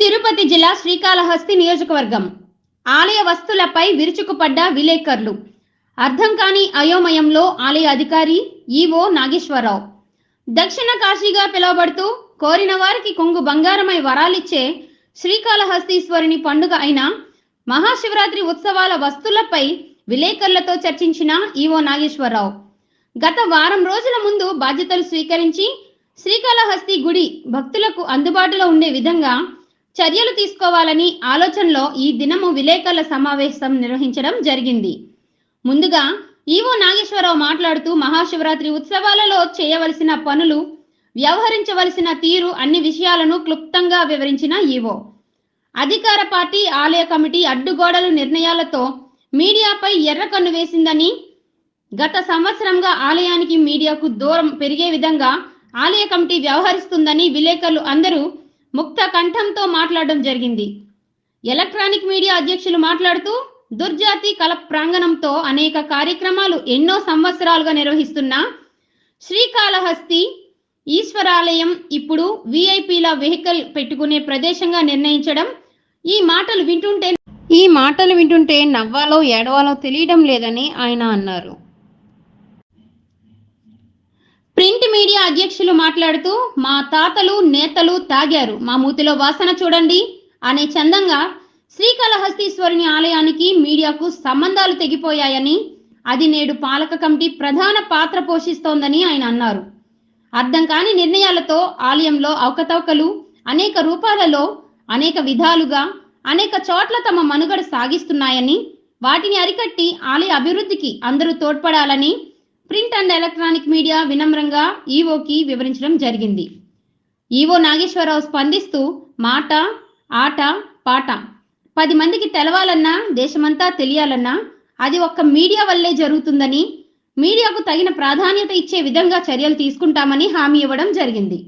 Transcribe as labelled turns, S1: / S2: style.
S1: తిరుపతి జిల్లా శ్రీకాళహస్తి నియోజకవర్గం. ఆలయ వస్తువులపై విరుచుకుపడ్డ విలేకరులు. అర్థం కాని అయోమయంలో ఆలయ అధికారి ఈవో నాగేశ్వరరావు. దక్షిణ కాశీగా పిలువబడుతూ కోరిన వారికి కొంగు బంగారమై వరాలిచ్చే శ్రీకాళహస్తీశ్వరుని పండుగ అయిన మహాశివరాత్రి ఉత్సవాల వస్తువులపై విలేకరులతో చర్చించిన ఈవో నాగేశ్వరరావు. గత వారం రోజుల ముందు బాధ్యతలు స్వీకరించి శ్రీకాళహస్తి గుడి భక్తులకు అందుబాటులో ఉండే విధంగా చర్యలు తీసుకోవాలని ఆలోచనలో ఈ దినము విలేకరుల సమావేశం నిర్వహించడం జరిగింది. ముందుగా ఈవో నాగేశ్వరరావు మాట్లాడుతూ మహాశివరాత్రి ఉత్సవాలలో చేయవలసిన పనులు వ్యవహరించవలసిన తీరు అన్ని విషయాలను క్లుప్తంగా వివరించిన ఈవో. అధికార పార్టీ ఆలయ కమిటీ అడ్డుగోడలు నిర్ణయాలతో మీడియాపై ఎర్రకన్ను వేసిందని గత సంవత్సరంగా ఆలయానికి మీడియాకు దూరం పెరిగే విధంగా ఆలయ కమిటీ వ్యవహరిస్తుందని విలేకరులు అందరూ ముక్త కంఠంతో మాట్లాడడం జరిగింది. ఎలక్ట్రానిక్ మీడియా అధ్యక్షులు మాట్లాడుతూ దుర్జాతి కల ప్రాంగణంతో అనేక కార్యక్రమాలు ఎన్నో సంవత్సరాలుగా నిర్వహిస్తున్న శ్రీకాళహస్తి ఈశ్వరాలయం ఇప్పుడు విఐపీల వెహికల్ పెట్టుకునే ప్రదేశంగా నిర్ణయించడం ఈ మాటలు వింటుంటే ఈ మాటలు వింటుంటే నవ్వాలో ఏడవాలో తెలియడం లేదని ఆయన అన్నారు. ప్రింట్ మీడియా అధ్యక్షులు మాట్లాడుతూ మా తాతలు నేతలు తాగారు. మా మూతిలో వాసన చూడండి అనే చందంగా శ్రీకాళహస్తీశ్వరుని ఆలయానికి మీడియాకు సంబంధాలు తెగిపోయాయని అది నేడు పాలక కమిటీ ప్రధాన పాత్ర పోషిస్తోందని ఆయన అన్నారు. అర్థం కాని నిర్ణయాలతో ఆలయంలో అవకతవకలు అనేక రూపాలలో అనేక విధాలుగా అనేక చోట్ల తమ మనుగడ సాగిస్తున్నాయని వాటిని అరికట్టి ఆలయ అభివృద్ధికి అందరూ తోడ్పడాలని ప్రింట్ అండ్ ఎలక్ట్రానిక్ మీడియా వినమ్రంగా ఈవోకి వివరించడం జరిగింది. ఈవో నాగేశ్వరరావు స్పందిస్తూ మాట ఆట పాట. పది మందికి తెలవాలన్నా దేశమంతా తెలియాలన్నా అది ఒక్క మీడియా వల్లే జరుగుతుందని మీడియాకు తగిన ప్రాధాన్యత ఇచ్చే విధంగా చర్యలు తీసుకుంటామని హామీ ఇవ్వడం జరిగింది.